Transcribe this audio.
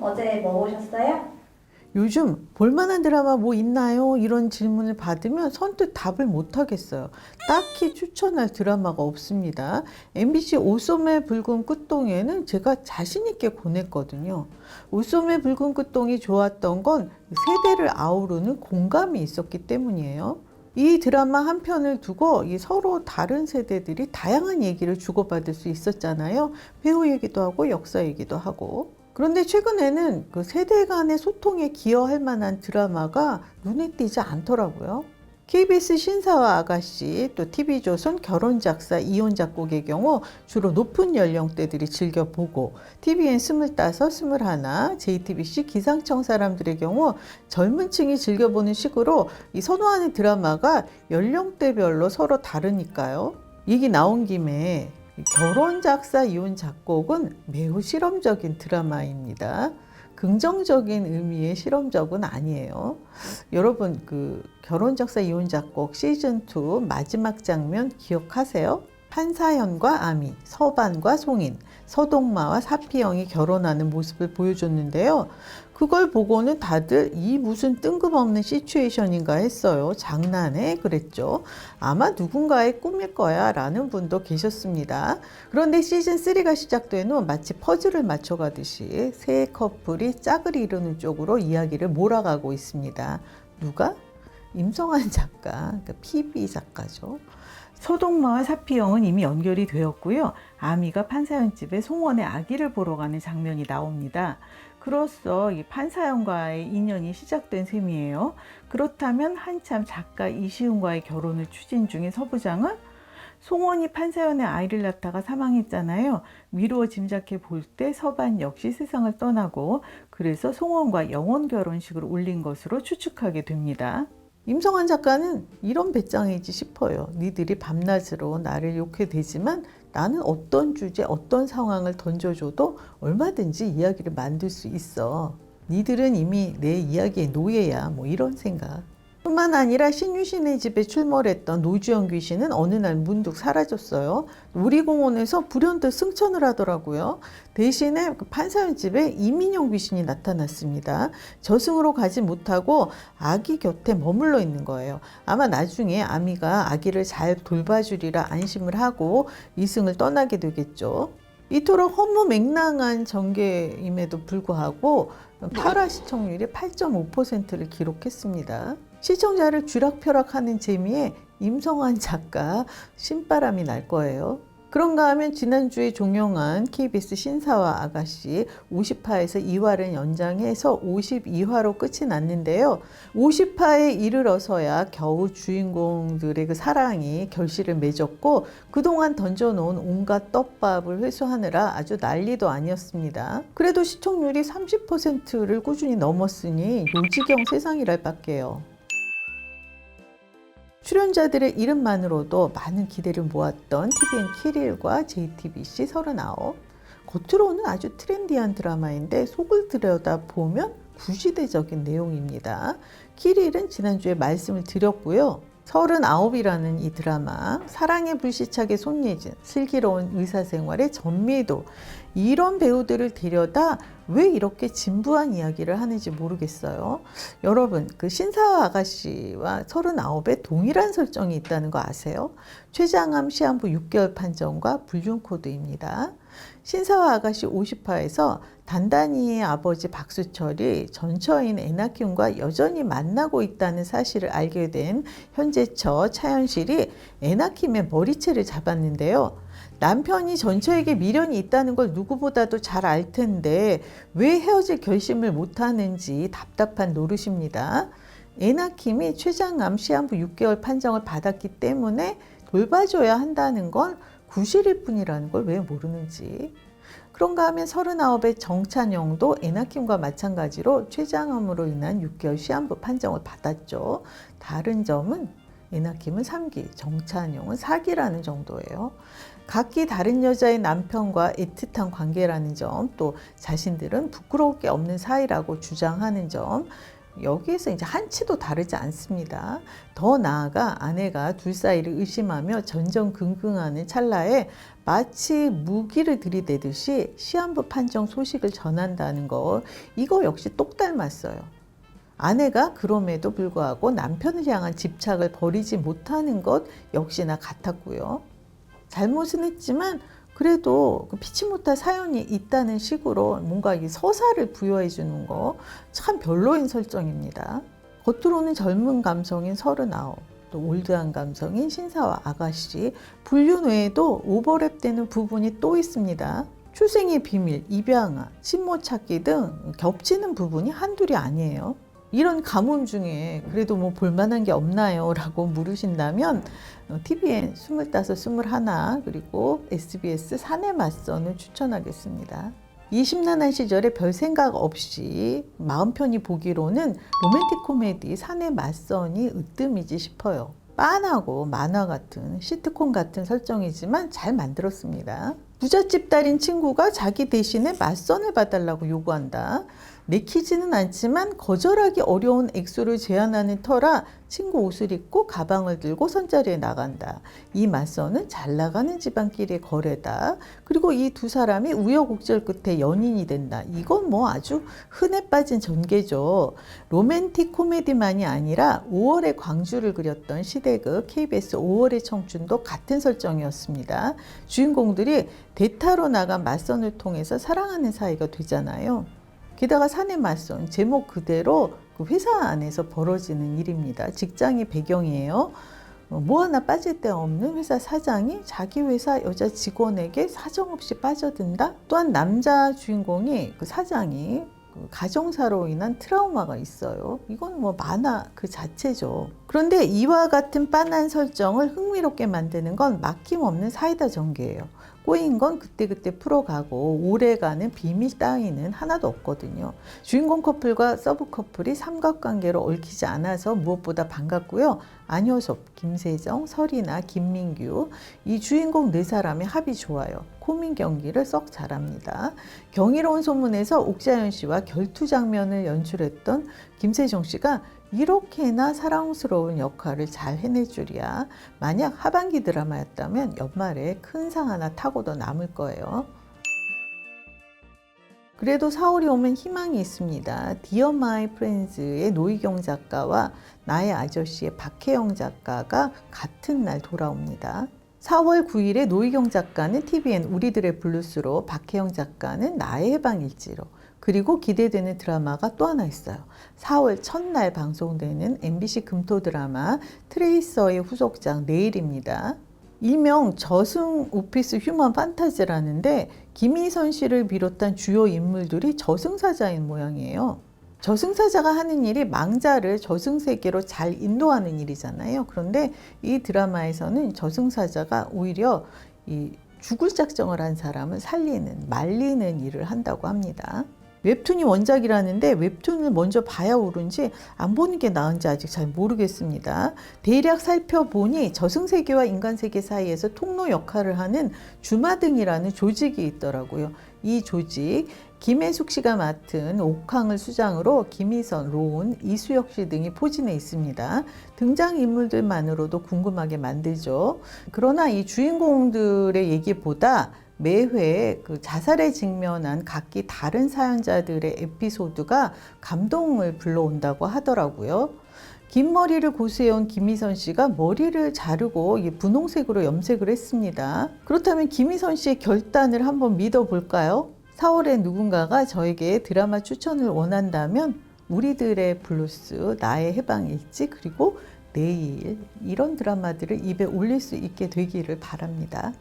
어제 뭐 보셨어요? 요즘 볼만한 드라마 뭐 있나요? 이런 질문을 받으면 선뜻 답을 못 하겠어요. 딱히 추천할 드라마가 없습니다. MBC 오소매 붉은 끝동에는 제가 자신있게 보냈거든요. 오소매 붉은 끝동이 좋았던 건 세대를 아우르는 공감이 있었기 때문이에요. 이 드라마 한 편을 두고 이 서로 다른 세대들이 다양한 얘기를 주고받을 수 있었잖아요. 배우 얘기도 하고 역사 얘기도 하고. 그런데 최근에는 그 세대 간의 소통에 기여할 만한 드라마가 눈에 띄지 않더라고요. KBS 신사와 아가씨, 또 TV조선 결혼작사 이혼 작곡의 경우 주로 높은 연령대들이 즐겨보고 TVN 스물다섯, JTBC 기상청 사람들의 경우 젊은 층이 즐겨보는 식으로 이 선호하는 드라마가 연령대별로 서로 다르니까요. 얘기 나온 김에 결혼 작사 이혼 작곡은 매우 실험적인 드라마입니다. 긍정적인 의미의 실험적은 아니에요. 여러분 그 결혼 작사 이혼 작곡 시즌 2 마지막 장면 기억하세요? 판사연과 아미, 서반과 송인, 서동마와 사피영이 결혼하는 모습을 보여줬는데요. 그걸 보고는 다들 이 무슨 뜬금없는 시츄에이션인가 했어요. 장난해? 그랬죠. 아마 누군가의 꿈일 거야 라는 분도 계셨습니다. 그런데 시즌 3가 시작된 후 마치 퍼즐을 맞춰가듯이 세 커플이 짝을 이루는 쪽으로 이야기를 몰아가고 있습니다. 누가? 임성환 작가, 그러니까 PB 작가죠. 서동마와 사피영은 이미 연결이 되었고요. 아미가 판사연 집에 송원의 아기를 보러 가는 장면이 나옵니다. 그로써 이 판사연과의 인연이 시작된 셈이에요. 그렇다면 한참 작가 이시훈과의 결혼을 추진 중인 서부장은 송원이 판사연의 아이를 낳다가 사망했잖아요. 미루어 짐작해 볼 때 서반 역시 세상을 떠나고 그래서 송원과 영혼 결혼식을 올린 것으로 추측하게 됩니다. 임성환 작가는 이런 배짱이지 싶어요. 니들이 밤낮으로 나를 욕해 대지만 나는 어떤 주제, 어떤 상황을 던져줘도 얼마든지 이야기를 만들 수 있어. 니들은 이미 내 이야기의 노예야. 뭐 이런 생각. 뿐만 아니라 신유신의 집에 출몰했던 노주영 귀신은 어느 날 문득 사라졌어요. 놀이공원에서 불현듯 승천을 하더라고요. 대신에 그 판사연 집에 이민영 귀신이 나타났습니다. 저승으로 가지 못하고 아기 곁에 머물러 있는 거예요. 아마 나중에 아미가 아기를 잘 돌봐주리라 안심을 하고 이승을 떠나게 되겠죠. 이토록 허무맹랑한 전개임에도 불구하고 8화 시청률이 8.5%를 기록했습니다. 시청자를 쥐락펴락하는 재미에 임성환 작가 신바람이 날 거예요. 그런가 하면 지난주에 종영한 KBS 신사와 아가씨 50화에서 2화를 연장해서 52화로 끝이 났는데요. 50화에 이르러서야 겨우 주인공들의 그 사랑이 결실을 맺었고 그동안 던져놓은 온갖 떡밥을 회수하느라 아주 난리도 아니었습니다. 그래도 시청률이 30%를 꾸준히 넘었으니 요지경 세상이랄 밖에요. 출연자들의 이름만으로도 많은 기대를 모았던 TVN 키릴과 JTBC 39. 겉으로는 아주 트렌디한 드라마인데 속을 들여다보면 구시대적인 내용입니다. 키릴은 지난주에 말씀을 드렸고요. 39이라는 이 드라마, 사랑의 불시착의 손예진, 슬기로운 의사생활의 전미도, 이런 배우들을 데려다 왜 이렇게 진부한 이야기를 하는지 모르겠어요. 여러분, 그 신사와 아가씨와 39에 동일한 설정이 있다는 거 아세요? 최장암 시한부 6개월 판정과 불륜코드입니다. 신사와 아가씨 50화에서 단단이의 아버지 박수철이 전처인 애나킴과 여전히 만나고 있다는 사실을 알게 된 현재처 차현실이 애나킴의 머리채를 잡았는데요. 남편이 전처에게 미련이 있다는 걸 누구보다도 잘 알 텐데 왜 헤어질 결심을 못하는지 답답한 노릇입니다. 애나킴이 최장암 시한부 6개월 판정을 받았기 때문에 돌봐줘야 한다는 건 구실일 뿐이라는 걸 왜 모르는지. 그런가 하면 39의 정찬영도 에나킴과 마찬가지로 최장암으로 인한 6개월 시한부 판정을 받았죠. 다른 점은 에나킴은 3기, 정찬용은 4기라는 정도예요. 각기 다른 여자의 남편과 애틋한 관계라는 점, 또 자신들은 부끄러울 게 없는 사이라고 주장하는 점, 여기에서 이제 한치도 다르지 않습니다. 더 나아가 아내가 둘 사이를 의심하며 전전긍긍하는 찰나에 마치 무기를 들이대듯이 시한부 판정 소식을 전한다는 거 이거 역시 똑 닮았어요. 아내가 그럼에도 불구하고 남편을 향한 집착을 버리지 못하는 것 역시나 같았고요. 잘못은 했지만 그래도 그 피치 못할 사연이 있다는 식으로 뭔가 이 서사를 부여해 주는 거 참 별로인 설정입니다. 겉으로는 젊은 감성인 서른아홉, 또 올드한 감성인 신사와 아가씨, 불륜 외에도 오버랩되는 부분이 또 있습니다. 출생의 비밀, 입양아, 친모 찾기 등 겹치는 부분이 한둘이 아니에요. 이런 가뭄 중에 그래도 뭐 볼만한 게 없나요? 라고 물으신다면 어, TVN 25, 21 그리고 SBS 사내 맞선을 추천하겠습니다. 이 심란한 시절에 별 생각 없이 마음 편히 보기로는 로맨틱 코미디 사내 맞선이 으뜸이지 싶어요. 빤하고 만화 같은 시트콤 같은 설정이지만 잘 만들었습니다. 부잣집 딸인 친구가 자기 대신에 맞선을 봐달라고 요구한다. 내키지는 않지만 거절하기 어려운 액수를 제한하는 터라 친구 옷을 입고 가방을 들고 선자리에 나간다. 이 맞선은 잘 나가는 집안끼리의 거래다. 그리고 이 두 사람이 우여곡절 끝에 연인이 된다. 이건 뭐 아주 흔해 빠진 전개죠. 로맨틱 코미디만이 아니라 5월의 광주를 그렸던 시대극 KBS 5월의 청춘도 같은 설정이었습니다. 주인공들이 대타로 나간 맞선을 통해서 사랑하는 사이가 되잖아요. 게다가 사내 맞선 제목 그대로 그 회사 안에서 벌어지는 일입니다. 직장이 배경이에요. 어, 뭐 하나 빠질 데 없는 회사 사장이 자기 회사 여자 직원에게 사정없이 빠져든다. 또한 남자 주인공이 그 사장이 그 가정사로 인한 트라우마가 있어요. 이건 뭐 만화 그 자체죠. 그런데 이와 같은 빤한 설정을 흥미롭게 만드는 건 막힘없는 사이다 전개예요. 꼬인 건 그때그때 풀어가고 오래가는 비밀 따위는 하나도 없거든요. 주인공 커플과 서브 커플이 삼각관계로 얽히지 않아서 무엇보다 반갑고요. 안효섭, 김세정, 설이나 김민규 이 주인공 네 사람의 합이 좋아요. 코민 경기를 썩 잘합니다. 경이로운 소문에서 옥자연 씨와 결투 장면을 연출했던 김세정 씨가 이렇게나 사랑스러운 역할을 잘 줄이야. 만약 하반기 드라마였다면 연말에 큰 상 하나 타고도 남을 거예요. 그래도 4월이 오면 희망이 있습니다. 디어 마이 프렌즈의 노희경 작가와 나의 아저씨의 박혜영 작가가 같은 날 돌아옵니다. 4월 9일에 노희경 작가는 TVN 우리들의 블루스로 박혜영 작가는 나의 해방일지로 그리고 기대되는 드라마가 또 하나 있어요. 4월 첫날 방송되는 MBC 금토 드라마 트레이서의 후속작 내일입니다. 일명 저승 오피스 휴먼 판타지라는데 김희선 씨를 비롯한 주요 인물들이 저승사자인 모양이에요. 저승사자가 하는 일이 망자를 저승세계로 잘 인도하는 일이잖아요. 그런데 이 드라마에서는 저승사자가 오히려 이 죽을 작정을 한 사람을 살리는, 말리는 일을 한다고 합니다. 웹툰이 원작이라는데 웹툰을 먼저 봐야 오른지 안 보는 게 나은지 아직 잘 모르겠습니다. 대략 살펴보니 저승세계와 인간세계 사이에서 통로 역할을 하는 주마등이라는 조직이 있더라고요. 이 조직 김혜숙 씨가 맡은 옥황을 수장으로 김희선, 로운, 이수혁 씨 등이 포진해 있습니다. 등장 인물들만으로도 궁금하게 만들죠. 그러나 이 주인공들의 얘기보다 매회 그 자살에 직면한 각기 다른 사연자들의 에피소드가 감동을 불러온다고 하더라고요. 긴 머리를 고수해온 김희선 씨가 머리를 자르고 이 분홍색으로 염색을 했습니다. 그렇다면 김희선 씨의 결단을 한번 믿어볼까요? 4월에 누군가가 저에게 드라마 추천을 원한다면 우리들의 블루스, 나의 해방일지, 그리고 내일 이런 드라마들을 입에 올릴 수 있게 되기를 바랍니다.